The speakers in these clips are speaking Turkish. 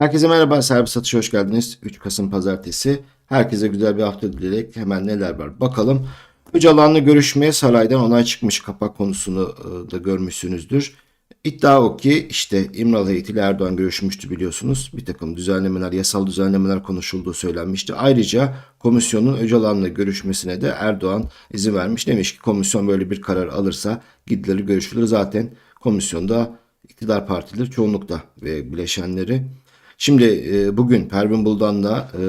Herkese merhaba, Servis Satış'a hoş geldiniz. 3 Kasım Pazartesi. Herkese güzel bir hafta dileyerek hemen neler var bakalım. Öcalan'la görüşmeye saraydan onay çıkmış kapak konusunu e, da görmüşsünüzdür. İddia o ki işte İmralı heyetiyle Erdoğan görüşmüştü biliyorsunuz. Bir takım düzenlemeler, yasal düzenlemeler konuşulduğu söylenmişti. Ayrıca komisyonun Öcalan'la görüşmesine de Erdoğan izin vermiş. Demiş ki komisyon böyle bir karar alırsa gidilir görüşülür. Zaten komisyonda iktidar partileri çoğunlukta ve bileşenleri. Şimdi e, bugün Pervin Buldan'la e,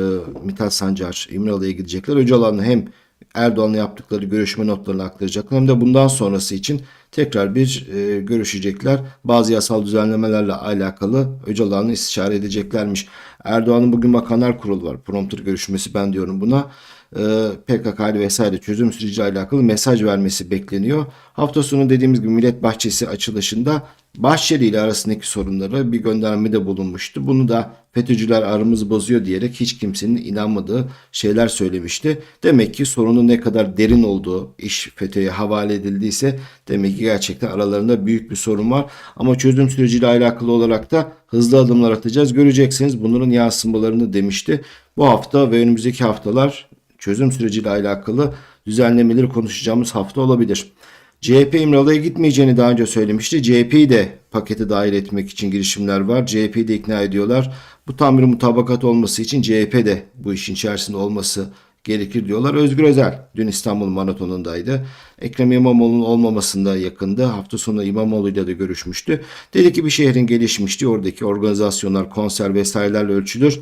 Mithat Sancar İmralı'ya gidecekler. Öcalan'la hem Erdoğan'la yaptıkları görüşme notlarını aktaracaklar hem de bundan sonrası için tekrar bir e, görüşecekler. Bazı yasal düzenlemelerle alakalı Öcalan'ı istişare edeceklermiş. Erdoğan'ın bugün Bakanlar Kurulu var. Prompter görüşmesi ben diyorum buna. E, PKK ile vesaire çözüm süreciyle alakalı mesaj vermesi bekleniyor. Hafta sonu dediğimiz gibi Millet Bahçesi açılışında Bahçeli ile arasındaki sorunları bir göndermede bulunmuştu. Bunu da FETÖ'cüler aramızı bozuyor diyerek hiç kimsenin inanmadığı şeyler söylemişti. Demek ki sorunun ne kadar derin olduğu, iş FETÖ'ye havale edildiyse demek ki gerçekten aralarında büyük bir sorun var. Ama çözüm süreciyle alakalı olarak da hızlı adımlar atacağız. Göreceksiniz bunların yansımalarını demişti. Bu hafta ve önümüzdeki haftalar çözüm süreciyle alakalı düzenlemeleri konuşacağımız hafta olabilir. CHP İmralı'ya gitmeyeceğini daha önce söylemişti. CHP'yi de pakete dahil etmek için girişimler var. CHP'yi de ikna ediyorlar. Bu tam bir mutabakat olması için CHP de bu işin içerisinde olması gerekir diyorlar. Özgür Özel dün İstanbul Maratonu'ndaydı. Ekrem İmamoğlu'nun olmamasında yakında. Hafta sonu İmamoğlu'yla da görüşmüştü. Dedi ki bir şehrin gelişmişti. Oradaki organizasyonlar, konser vesairelerle ölçülür.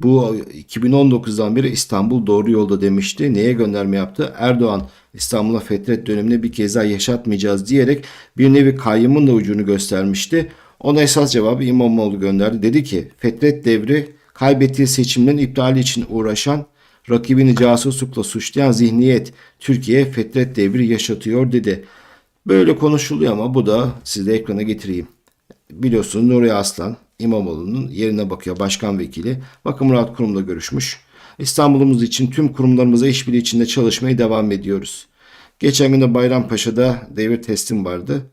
Bu 2019'dan beri İstanbul doğru yolda demişti. Neye gönderme yaptı? Erdoğan İstanbul'a fetret dönemini bir kez daha yaşatmayacağız diyerek bir nevi kayyımın da ucunu göstermişti. Ona esas cevabı İmamoğlu gönderdi. Dedi ki fetret devri kaybettiği seçimlerin iptali için uğraşan rakibini casuslukla suçlayan zihniyet Türkiye fetret devri yaşatıyor dedi. Böyle konuşuluyor ama bu da size ekrana getireyim. Biliyorsunuz Nuri Aslan İmamoğlu'nun yerine bakıyor başkan vekili. Bakın Murat Kurum'la görüşmüş. İstanbul'umuz için tüm kurumlarımıza işbirliği içinde çalışmaya devam ediyoruz. Geçen gün de Bayrampaşa'da devir teslim vardı.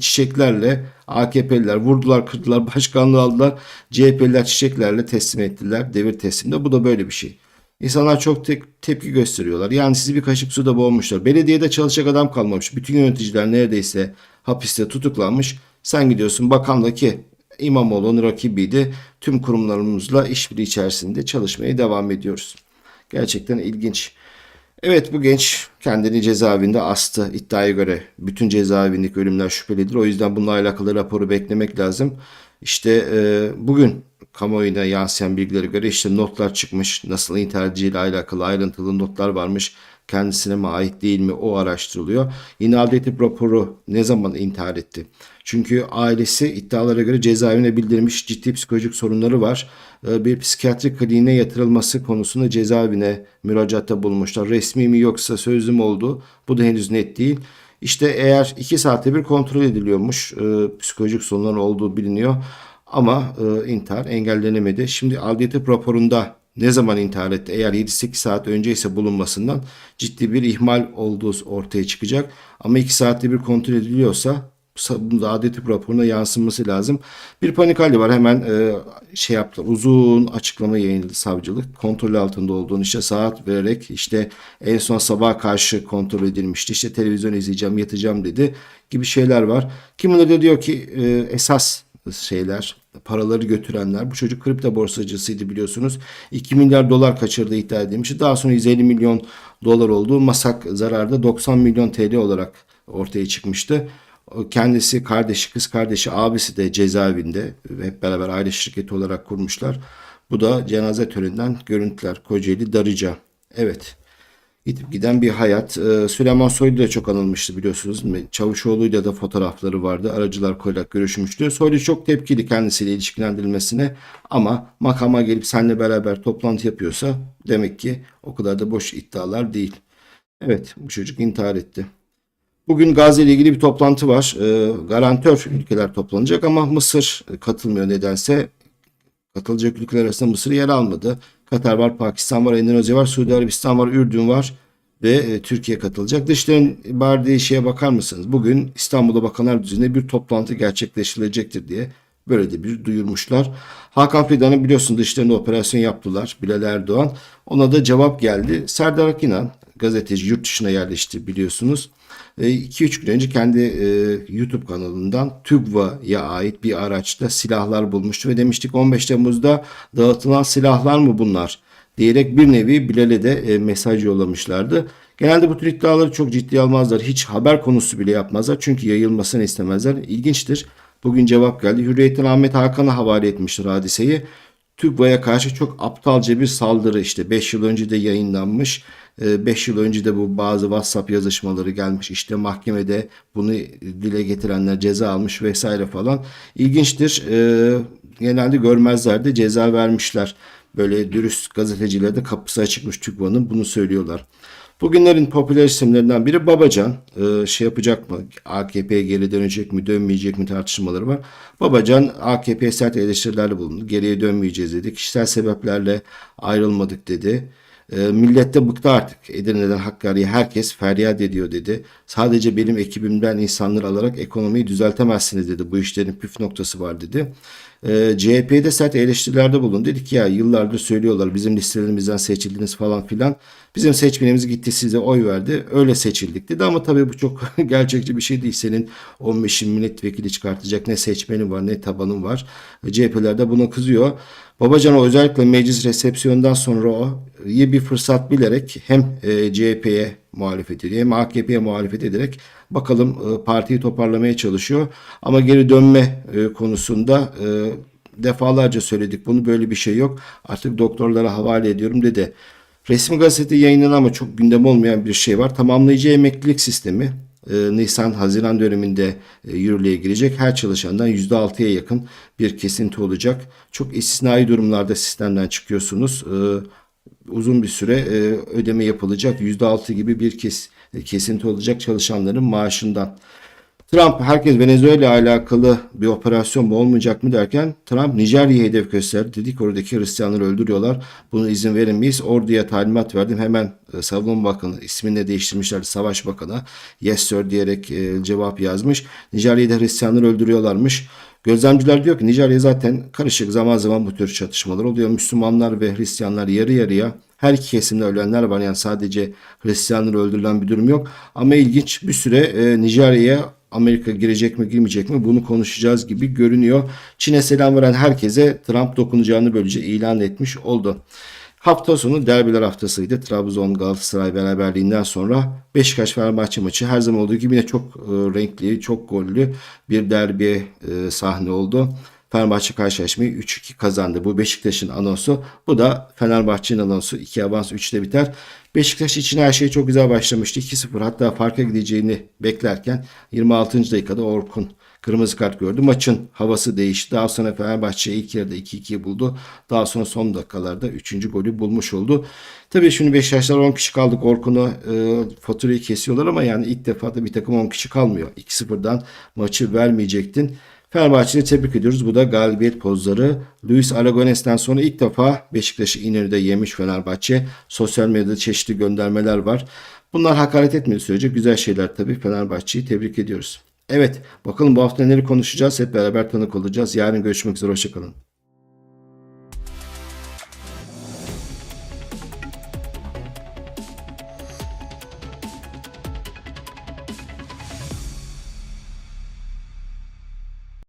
Çiçeklerle AKP'liler vurdular kırdılar başkanlığı aldılar. CHP'liler çiçeklerle teslim ettiler devir teslimde. Bu da böyle bir şey. İnsanlar çok te- tepki gösteriyorlar. Yani sizi bir kaşık suda boğmuşlar. Belediyede çalışacak adam kalmamış. Bütün yöneticiler neredeyse hapiste tutuklanmış. Sen gidiyorsun bakanla ki İmamoğlu'nun rakibiydi. Tüm kurumlarımızla işbirliği içerisinde çalışmaya devam ediyoruz. Gerçekten ilginç. Evet bu genç kendini cezaevinde astı. İddiaya göre bütün cezaevindeki ölümler şüphelidir. O yüzden bununla alakalı raporu beklemek lazım. İşte e, bugün kamuoyuna yansıyan bilgilere göre işte notlar çıkmış. Nasıl intihar edeceğiyle alakalı ayrıntılı notlar varmış. Kendisine mi ait değil mi o araştırılıyor. Tıp raporu ne zaman intihar etti? Çünkü ailesi iddialara göre cezaevine bildirmiş ciddi psikolojik sorunları var. Ee, Bir psikiyatri kliniğine yatırılması konusunda cezaevine müracaatta bulmuşlar. Resmi mi yoksa sözlü mü oldu? Bu da henüz net değil. İşte eğer 2 saatte bir kontrol ediliyormuş. e, Psikolojik sorunlar olduğu biliniyor. Ama e, intihar engellenemedi. Şimdi adli tıp raporunda ne zaman intihar etti? Eğer 7-8 saat önce ise bulunmasından ciddi bir ihmal olduğu ortaya çıkacak. Ama 2 saatte bir kontrol ediliyorsa bunu da adli tıp raporuna yansıması lazım. Bir panik hali var. Hemen e, şey yaptılar. Uzun açıklama yayınladı savcılık. Kontrol altında olduğunu işte saat vererek işte en son sabaha karşı kontrol edilmişti. İşte televizyon izleyeceğim, yatacağım dedi gibi şeyler var. Kimileri de diyor ki e, esas şeyler paraları götürenler. Bu çocuk kripto borsacısıydı biliyorsunuz. 2 milyar dolar kaçırdığı iddia edilmişti daha sonra 150 milyon dolar olduğu masak zararda 90 milyon TL olarak ortaya çıkmıştı. Kendisi kardeşi kız kardeşi abisi de cezaevinde hep beraber aile şirketi olarak kurmuşlar. Bu da cenaze töreninden görüntüler. Kocaeli Darıca. Evet Gidip giden bir hayat. Ee, Süleyman Soylu da çok anılmıştı biliyorsunuz. Çavuşoğlu'yla da fotoğrafları vardı. Aracılar koyarak görüşmüştü. Soylu çok tepkili kendisiyle ilişkilendirilmesine ama makama gelip seninle beraber toplantı yapıyorsa demek ki o kadar da boş iddialar değil. Evet bu çocuk intihar etti. Bugün Gazze ile ilgili bir toplantı var. Ee, garantör ülkeler toplanacak ama Mısır katılmıyor nedense. Katılacak ülkeler arasında Mısır yer almadı. Katar var, Pakistan var, Endonezya var, Suudi Arabistan var, Ürdün var ve e, Türkiye katılacak. Dışişlerin verdiği şeye bakar mısınız? Bugün İstanbul'da Bakanlar Düzeyinde bir toplantı gerçekleştirilecektir diye Böyle de bir duyurmuşlar. Hakan Fidan'ın biliyorsun dışlarında operasyon yaptılar. Bilal Erdoğan. Ona da cevap geldi. Serdar Akinan gazeteci yurt dışına yerleşti biliyorsunuz. 2-3 gün önce kendi e, YouTube kanalından TÜGVA'ya ait bir araçta silahlar bulmuştu ve demiştik 15 Temmuz'da dağıtılan silahlar mı bunlar diyerek bir nevi Bilal'e de e, mesaj yollamışlardı. Genelde bu tür iddiaları çok ciddiye almazlar. Hiç haber konusu bile yapmazlar. Çünkü yayılmasını istemezler. İlginçtir. Bugün cevap geldi. Hürriyet'ten Ahmet Hakan'a havale etmiştir hadiseyi. TÜGVA'ya karşı çok aptalca bir saldırı işte 5 yıl önce de yayınlanmış. 5 yıl önce de bu bazı WhatsApp yazışmaları gelmiş. İşte mahkemede bunu dile getirenler ceza almış vesaire falan. İlginçtir. Ee, genelde görmezlerdi ceza vermişler. Böyle dürüst gazetecilere de kapısı açıkmış TÜGVA'nın bunu söylüyorlar. Bugünlerin popüler isimlerinden biri Babacan. Ee, şey yapacak mı? AKP'ye geri dönecek mi, dönmeyecek mi tartışmaları var. Babacan AKP'ye sert eleştirilerde bulundu. Geriye dönmeyeceğiz dedi. Kişisel sebeplerle ayrılmadık dedi. E, millet de bıktı artık. Edirne'den Hakkari'ye herkes feryat ediyor dedi. Sadece benim ekibimden insanları alarak ekonomiyi düzeltemezsiniz dedi. Bu işlerin püf noktası var dedi. E, CHP'de sert eleştirilerde bulundu. Dedik ya yıllardır söylüyorlar bizim listelerimizden seçildiniz falan filan. Bizim seçmenimiz gitti size oy verdi. Öyle seçildik dedi ama tabii bu çok gerçekçi bir şey değil. Senin 15 milletvekili çıkartacak ne seçmenin var ne tabanın var. CHP'ler de buna kızıyor. Babacan özellikle meclis resepsiyondan sonra o iyi bir fırsat bilerek hem e, CHP'ye muhalefet ediyor hem AKP'ye muhalefet ederek bakalım e, partiyi toparlamaya çalışıyor. Ama geri dönme e, konusunda e, defalarca söyledik bunu böyle bir şey yok. Artık doktorlara havale ediyorum dedi. Resmi gazete yayınlanan ama çok gündem olmayan bir şey var. Tamamlayıcı emeklilik sistemi Nisan-Haziran döneminde e, yürürlüğe girecek. Her çalışandan %6'ya yakın bir kesinti olacak. Çok istisnai durumlarda sistemden çıkıyorsunuz. Uzun bir süre e, ödeme yapılacak. %6 gibi bir kes, kesinti olacak çalışanların maaşından. Trump herkes Venezuela ile alakalı bir operasyon mu olmayacak mı derken Trump Nijerya'yı hedef gösterdi. Dedik oradaki Hristiyanları öldürüyorlar. Bunu izin veremeyiz. Orduya talimat verdim. Hemen e, Savunma Bakanı ismini de değiştirmişler. Savaş Bakanı yes sir diyerek e, cevap yazmış. Nijerya'da Hristiyanları öldürüyorlarmış. Gözlemciler diyor ki Nijerya zaten karışık zaman zaman bu tür çatışmalar oluyor. Müslümanlar ve Hristiyanlar yarı yarıya her iki kesimde ölenler var. Yani sadece Hristiyanları öldürülen bir durum yok. Ama ilginç bir süre e, Nijerya'ya Amerika girecek mi girmeyecek mi bunu konuşacağız gibi görünüyor. Çin'e selam veren herkese Trump dokunacağını böylece ilan etmiş oldu. Hafta sonu derbiler haftasıydı. Trabzon Galatasaray beraberliğinden sonra Beşiktaş Fenerbahçe maçı her zaman olduğu gibi yine çok e, renkli, çok gollü bir derbi e, sahne oldu. Fenerbahçe karşılaşmayı 3-2 kazandı. Bu Beşiktaş'ın anonsu. Bu da Fenerbahçe'nin anonsu. 2 avans 3'te biter. Beşiktaş için her şey çok güzel başlamıştı. 2-0 hatta farka gideceğini beklerken 26. dakikada Orkun kırmızı kart gördü. Maçın havası değişti. Daha sonra Fenerbahçe ilk yarıda 2-2 buldu. Daha sonra son dakikalarda 3. golü bulmuş oldu. Tabii şimdi Beşiktaşlar 10 kişi kaldık. Orkun'u e, faturayı kesiyorlar ama yani ilk defa da bir takım 10 kişi kalmıyor. 2-0'dan maçı vermeyecektin. Fenerbahçe'yi tebrik ediyoruz. Bu da galibiyet pozları. Luis Aragones'ten sonra ilk defa Beşiktaş'ı İnönü'de yemiş Fenerbahçe. Sosyal medyada çeşitli göndermeler var. Bunlar hakaret etmediği sürece güzel şeyler tabii. Fenerbahçe'yi tebrik ediyoruz. Evet bakalım bu hafta neleri konuşacağız. Hep beraber tanık olacağız. Yarın görüşmek üzere. Hoşçakalın.